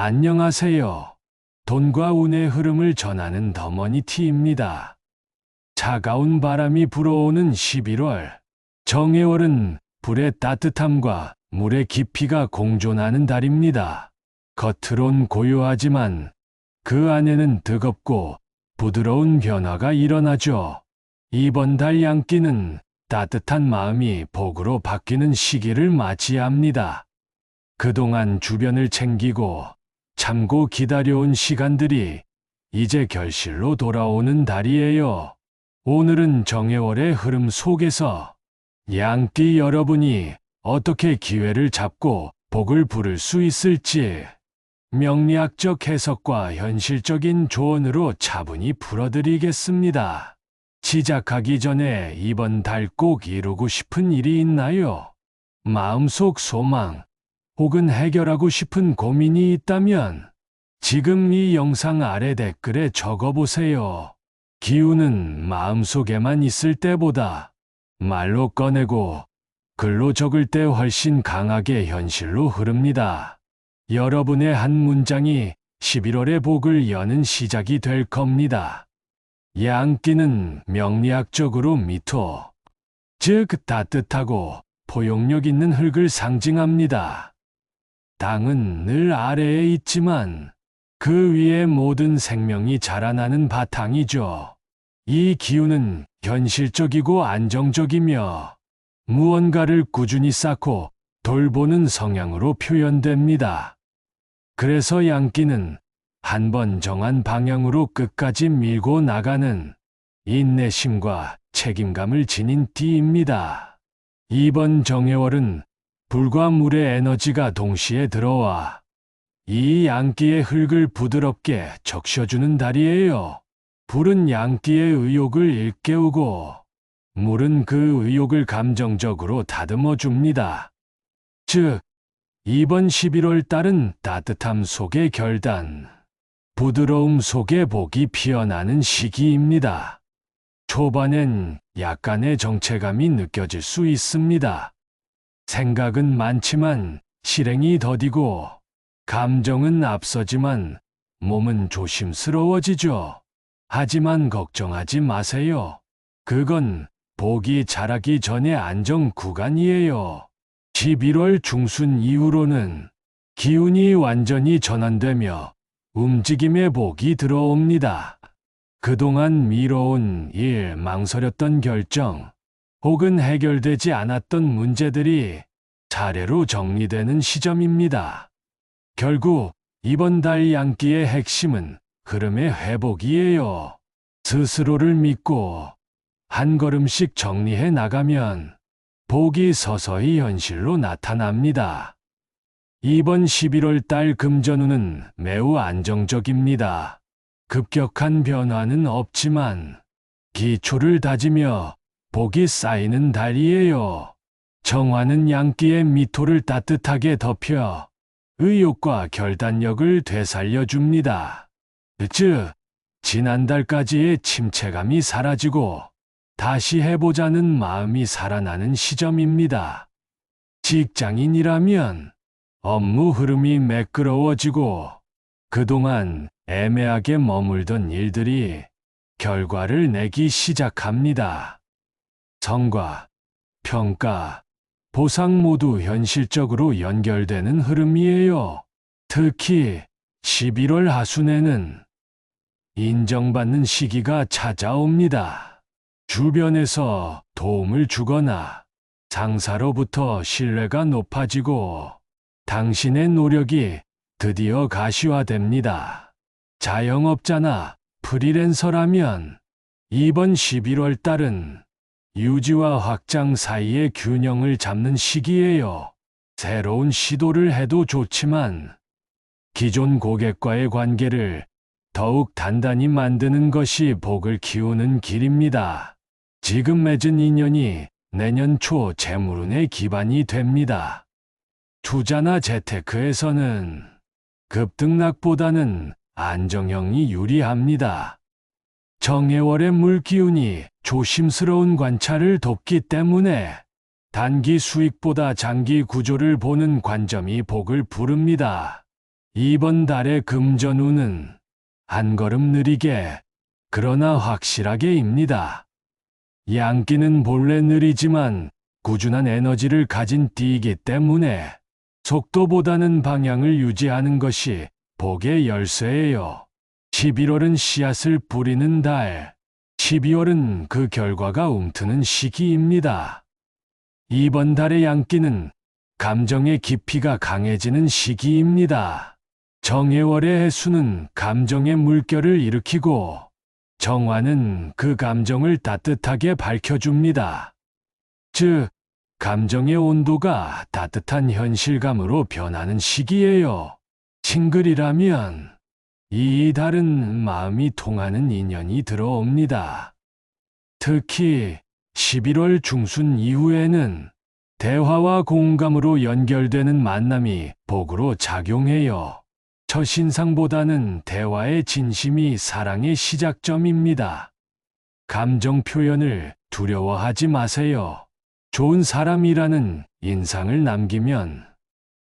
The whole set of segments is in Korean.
안녕하세요. 돈과 운의 흐름을 전하는 더머니티입니다. 차가운 바람이 불어오는 11월. 정해월은 불의 따뜻함과 물의 깊이가 공존하는 달입니다. 겉으론 고요하지만 그 안에는 뜨겁고 부드러운 변화가 일어나죠. 이번 달 양기는 따뜻한 마음이 복으로 바뀌는 시기를 맞이합니다. 그동안 주변을 챙기고 참고 기다려온 시간들이 이제 결실로 돌아오는 달이에요. 오늘은 정해월의 흐름 속에서 양띠 여러분이 어떻게 기회를 잡고 복을 부를 수 있을지 명리학적 해석과 현실적인 조언으로 차분히 풀어드리겠습니다. 시작하기 전에 이번 달 꼭 이루고 싶은 일이 있나요? 마음속 소망 혹은 해결하고 싶은 고민이 있다면 지금 이 영상 아래 댓글에 적어보세요. 기운은 마음속에만 있을 때보다 말로 꺼내고 글로 적을 때 훨씬 강하게 현실로 흐릅니다. 여러분의 한 문장이 11월의 복을 여는 시작이 될 겁니다. 양띠는 명리학적으로 미토, 즉 따뜻하고 포용력 있는 흙을 상징합니다. 땅은 늘 아래에 있지만 그 위에 모든 생명이 자라나는 바탕이죠. 이 기운은 현실적이고 안정적이며 무언가를 꾸준히 쌓고 돌보는 성향으로 표현됩니다. 그래서 양기는 한 번 정한 방향으로 끝까지 밀고 나가는 인내심과 책임감을 지닌 띠입니다. 이번 정해월은 불과 물의 에너지가 동시에 들어와 이 양기의 흙을 부드럽게 적셔주는 달이에요. 불은 양기의 의욕을 일깨우고 물은 그 의욕을 감정적으로 다듬어 줍니다. 즉, 이번 11월 달은 따뜻함 속의 결단, 부드러움 속의 복이 피어나는 시기입니다. 초반엔 약간의 정체감이 느껴질 수 있습니다. 생각은 많지만 실행이 더디고 감정은 앞서지만 몸은 조심스러워지죠. 하지만 걱정하지 마세요. 그건 복이 자라기 전의 안정 구간이에요. 11월 중순 이후로는 기운이 완전히 전환되며 움직임의 복이 들어옵니다. 그동안 미뤄온 일, 망설였던 결정, 혹은 해결되지 않았던 문제들이 차례로 정리되는 시점입니다. 결국 이번 달 양기의 핵심은 흐름의 회복이에요. 스스로를 믿고 한 걸음씩 정리해 나가면 복이 서서히 현실로 나타납니다. 이번 11월 달 금전운은 매우 안정적입니다. 급격한 변화는 없지만 기초를 다지며 복이 쌓이는 달이에요. 정화는 양기의 미토를 따뜻하게 덮여 의욕과 결단력을 되살려 줍니다. 즉, 지난달까지의 침체감이 사라지고 다시 해보자는 마음이 살아나는 시점입니다. 직장인이라면 업무 흐름이 매끄러워지고 그동안 애매하게 머물던 일들이 결과를 내기 시작합니다. 성과, 평가, 보상 모두 현실적으로 연결되는 흐름이에요. 특히 11월 하순에는 인정받는 시기가 찾아옵니다. 주변에서 도움을 주거나 상사로부터 신뢰가 높아지고 당신의 노력이 드디어 가시화됩니다. 자영업자나 프리랜서라면 이번 11월 달은 유지와 확장 사이의 균형을 잡는 시기예요. 새로운 시도를 해도 좋지만 기존 고객과의 관계를 더욱 단단히 만드는 것이 복을 키우는 길입니다. 지금 맺은 인연이 내년 초 재물운의 기반이 됩니다. 투자나 재테크에서는 급등락보다는 안정형이 유리합니다. 정해월의 물기운이 조심스러운 관찰을 돕기 때문에 단기 수익보다 장기 구조를 보는 관점이 복을 부릅니다. 이번 달의 금전운은 한 걸음 느리게, 그러나 확실하게입니다. 양기는 본래 느리지만 꾸준한 에너지를 가진 띠이기 때문에 속도보다는 방향을 유지하는 것이 복의 열쇠예요. 11월은 씨앗을 뿌리는 달, 12월은 그 결과가 움트는 시기입니다. 이번 달의 양기는 감정의 깊이가 강해지는 시기입니다. 정해월의 해수는 감정의 물결을 일으키고 정화는 그 감정을 따뜻하게 밝혀줍니다. 즉, 감정의 온도가 따뜻한 현실감으로 변하는 시기예요. 싱글이라면 이 달은 마음이 통하는 인연이 들어옵니다. 특히 11월 중순 이후에는 대화와 공감으로 연결되는 만남이 복으로 작용해요. 첫신상보다는 대화의 진심이 사랑의 시작점입니다. 감정 표현을 두려워하지 마세요. 좋은 사람이라는 인상을 남기면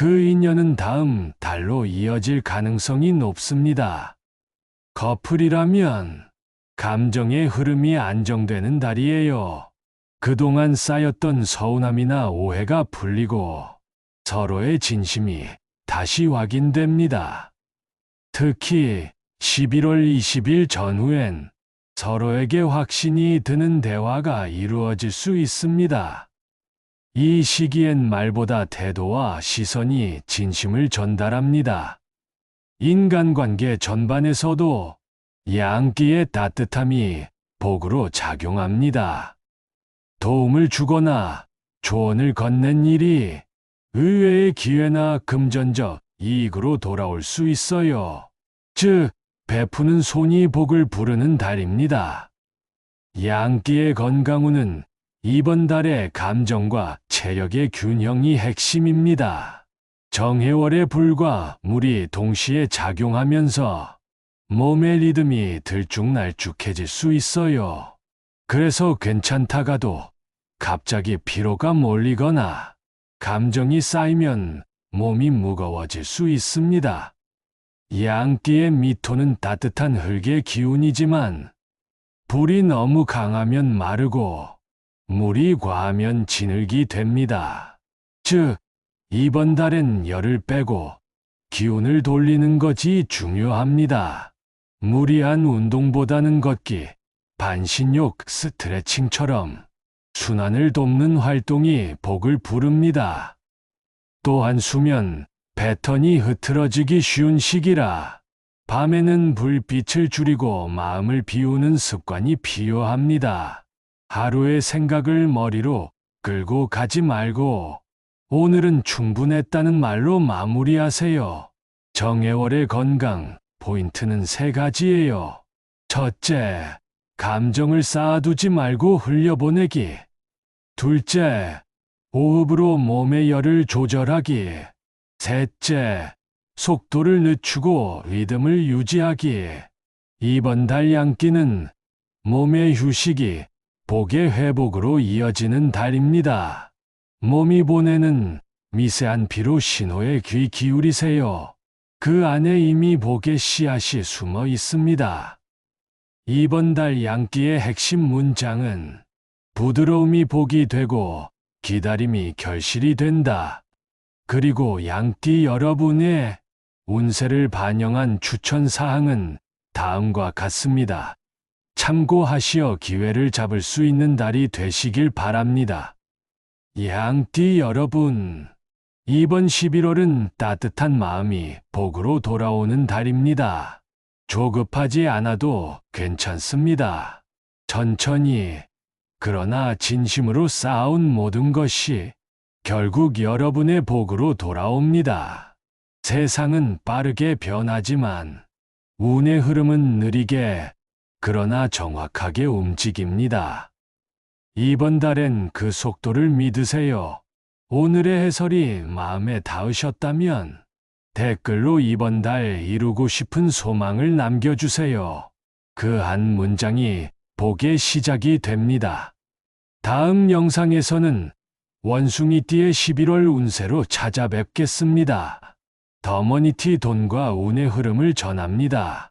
그 인연은 다음 달로 이어질 가능성이 높습니다. 커플이라면 감정의 흐름이 안정되는 달이에요. 그동안 쌓였던 서운함이나 오해가 풀리고 서로의 진심이 다시 확인됩니다. 특히 11월 20일 전후엔 서로에게 확신이 드는 대화가 이루어질 수 있습니다. 이 시기엔 말보다 태도와 시선이 진심을 전달합니다. 인간관계 전반에서도 양기의 따뜻함이 복으로 작용합니다. 도움을 주거나 조언을 건넨 일이 의외의 기회나 금전적 이익으로 돌아올 수 있어요. 즉, 베푸는 손이 복을 부르는 달입니다. 양기의 건강운은 이번 달의 감정과 체력의 균형이 핵심입니다. 정해월의 불과 물이 동시에 작용하면서 몸의 리듬이 들쭉날쭉해질 수 있어요. 그래서 괜찮다가도 갑자기 피로가 몰리거나 감정이 쌓이면 몸이 무거워질 수 있습니다. 양띠의 미토는 따뜻한 흙의 기운이지만 불이 너무 강하면 마르고 물이 과하면 진흙이 됩니다. 즉, 이번 달엔 열을 빼고 기운을 돌리는 것이 중요합니다. 무리한 운동보다는 걷기, 반신욕, 스트레칭처럼 순환을 돕는 활동이 복을 부릅니다. 또한 수면, 패턴이 흐트러지기 쉬운 시기라 밤에는 불빛을 줄이고 마음을 비우는 습관이 필요합니다. 하루의 생각을 머리로 끌고 가지 말고 오늘은 충분했다는 말로 마무리하세요. 정해월의 건강 포인트는 세 가지예요. 첫째, 감정을 쌓아두지 말고 흘려보내기. 둘째, 호흡으로 몸의 열을 조절하기. 셋째, 속도를 늦추고 리듬을 유지하기. 이번 달 양기는 몸의 휴식이 복의 회복으로 이어지는 달입니다. 몸이 보내는 미세한 피로 신호에 귀 기울이세요. 그 안에 이미 복의 씨앗이 숨어 있습니다. 이번 달 양기의 핵심 문장은 부드러움이 복이 되고 기다림이 결실이 된다. 그리고 양띠 여러분의 운세를 반영한 추천 사항은 다음과 같습니다. 참고하시어 기회를 잡을 수 있는 달이 되시길 바랍니다. 양띠 여러분, 이번 11월은 따뜻한 마음이 복으로 돌아오는 달입니다. 조급하지 않아도 괜찮습니다. 천천히, 그러나 진심으로 쌓아온 모든 것이 결국 여러분의 복으로 돌아옵니다. 세상은 빠르게 변하지만 운의 흐름은 느리게 그러나 정확하게 움직입니다. 이번 달엔 그 속도를 믿으세요. 오늘의 해설이 마음에 닿으셨다면 댓글로 이번 달 이루고 싶은 소망을 남겨주세요. 그 한 문장이 복의 시작이 됩니다. 다음 영상에서는 원숭이띠의 11월 운세로 찾아뵙겠습니다. 더머니티 돈과 운의 흐름을 전합니다.